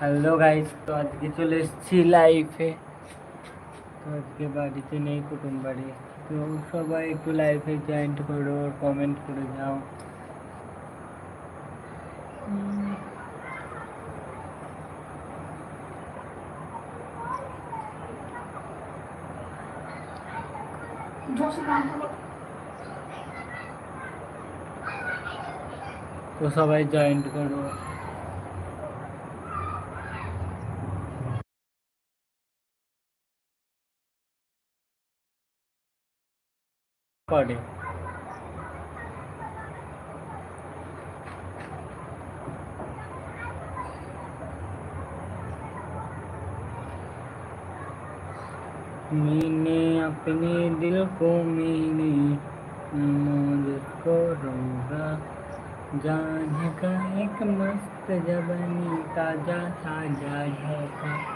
Hello guys তো আজকে চলে এসেছি লাইফে তো আজকে বাড়িতে নেই, কুটুম বাড়ি। তো সবাই একটু লাইফে জয়েন্ট করো কমেন্ট করে যাও। তো সবাই জয়েন্ট করো। করে मैंने अपने दिल को मैंने मुझको रोगा जान का एक मस्त जबनी ताज़ा ताज़ा झोंका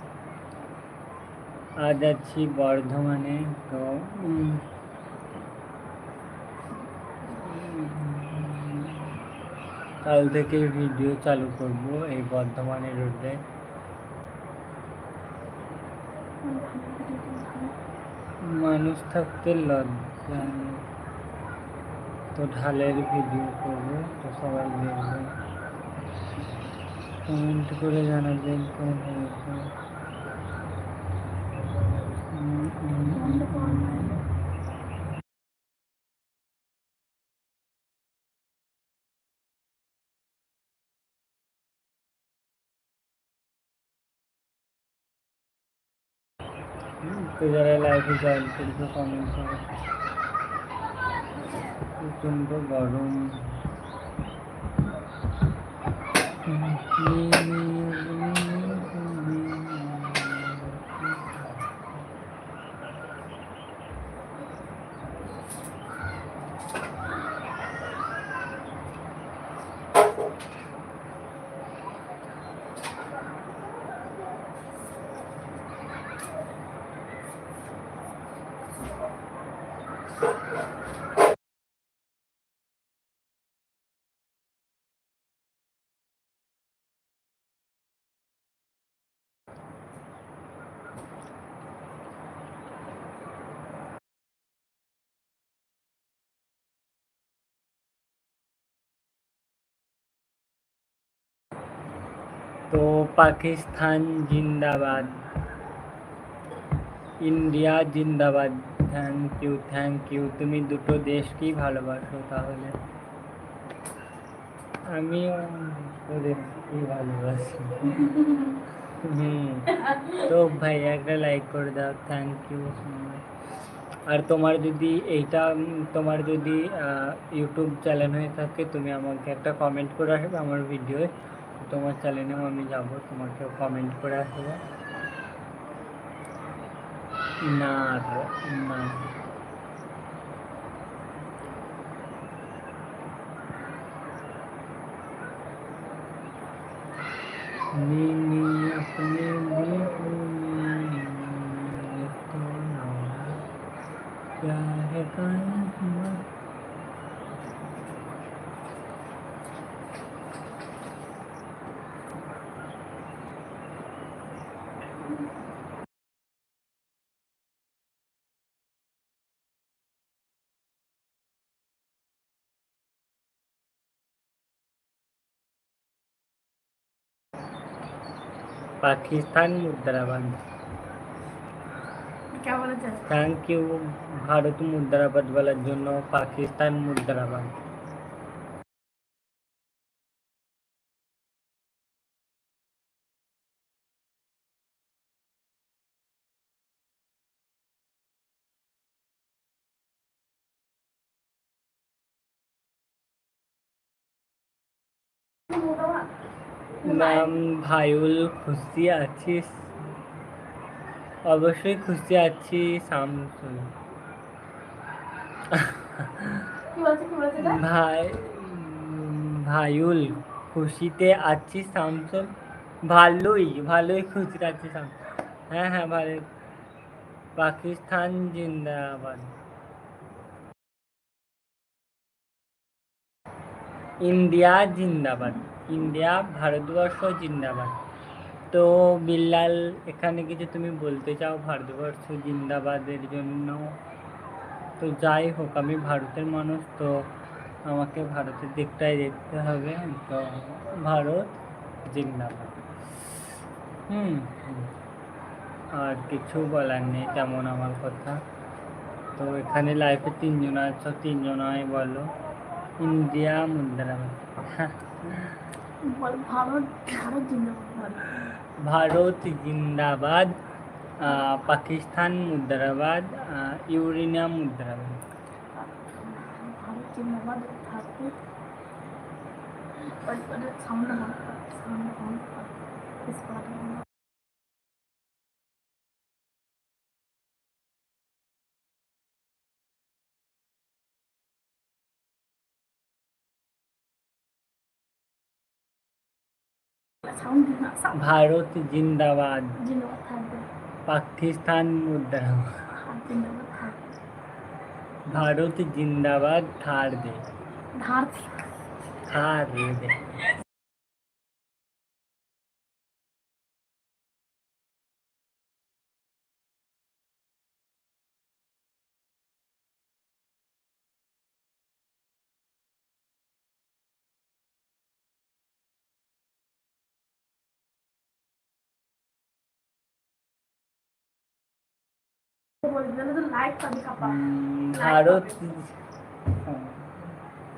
আজ আছি বর্ধমানে তো কাল থেকে ভিডিও চালু করব এই বর্ধমানে রোডে। মানুষ থাকতে লজ্জা তো ঢালের ভিডিও করব, তো সবাই দেখবে। কমেন্ট করে জানাবেন কেমন হয়েছে। तो ज़रा लाइफ जाल करके कमेंट करो प्रचंड गरम Mm-hmm. तो पाकिस्तान जिंदाबाद इंडिया जिंदाबाद। থ্যাংক ইউ থ্যাংক ইউ তুমি দুটো দেশকেই ভালোবাসো তাহলে। আমিও ওদেরকে ভালোবাসি। হুম। তো ভাই, একটা লাইক করে দাও থ্যাংক ইউ আর তোমার যদি এইটা, তোমার যদি ইউটিউব চ্যানেল হয়ে থাকে, তুমি আমাকে একটা কমেন্ট করে আসবে আমার ভিডিওয়ে তোমার চ্যানেলেও আমি যাব তোমাকে কমেন্ট করে আসব। না না मैंने अपने दिल को मुझको नवारा, क्या है कायम पाकिस्तान मुद्रा बंद। थैंक यू भारत मुद्रा वाला जो पाकिस्तान मुद्रा ম্যাম ভাইউল খুশি আছিস? অবশ্যই খুশি আছি এটা? ভাই ভাইউল খুশিতে আছি শামসুল ভালোই ভালোই খুশিতে আছি শামসুল হ্যাঁ হ্যাঁ ভালো পাকিস্তান জিন্দাবাদ। ইন্ডিয়া জিন্দাবাদ। ইন্ডিয়া, ভারতবর্ষ জিন্দাবাদ। তো বিল্লাল, এখানে কিছু তুমি বলতে চাও ভারতবর্ষ জিন্দাবাদের জন্য? তো যাই হোক, আমি ভারতের মানুষ, তো আমাকে ভারতের দিকটাই দেখতে হবে। তো ভারত জিন্দাবাদ। হুম। আর কিছু বলার নেই, তেমন আমার কথা। তো এখানে লাইফে তিনজন আছো, তিনজনাই বলো। ইন্ডিয়া বল ভারত ভারত জিন্দাবাদ। পাকিস্তান মুদ্রাবাদ আহ, ইউরেনিয়া মুদ্রাবাদ সামনে ভারত জিন্দাবাদ জিন্দাবাদ থাকবে পাকিস্তান মুদ্রাবাদ ভারত জিন্দাবাদ থাকবে ভারত জিন্দাবাদ থার দে ধার থার দে বলবে তো পাবি কাপা।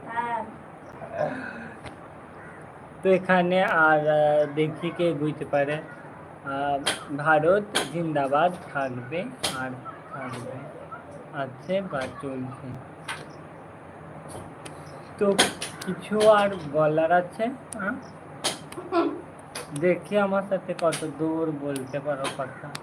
হ্যাঁ। তো এখানে আর দেখি কে বুঝতে পারে। ভারত জিন্দাবাদ থাকবে আর থাকবে আছে বা চলছে। তো কিছু আর বলার আছে? দেখি আমার সাথে কত দূর বলতে পারো কথা।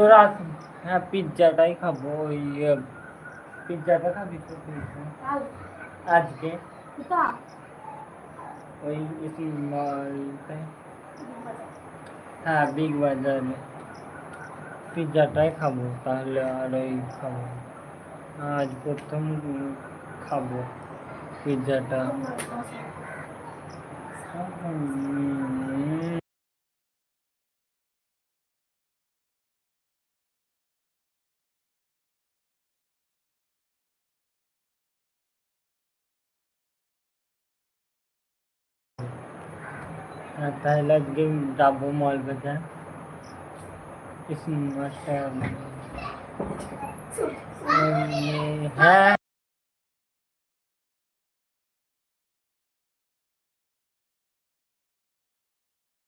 মারতে হ্যাঁ পিৎজাটাই খাব, ওই পিৎজাটা খাবি তো আজকে? ওই হ্যাঁ বিগ বাজারে পিৎজাটাই খাব, তাহলে আর ওই খাব আজ প্রথম খাব পিৎজাটা। पहला गेम डाबू मॉल पे था इस मस्त है।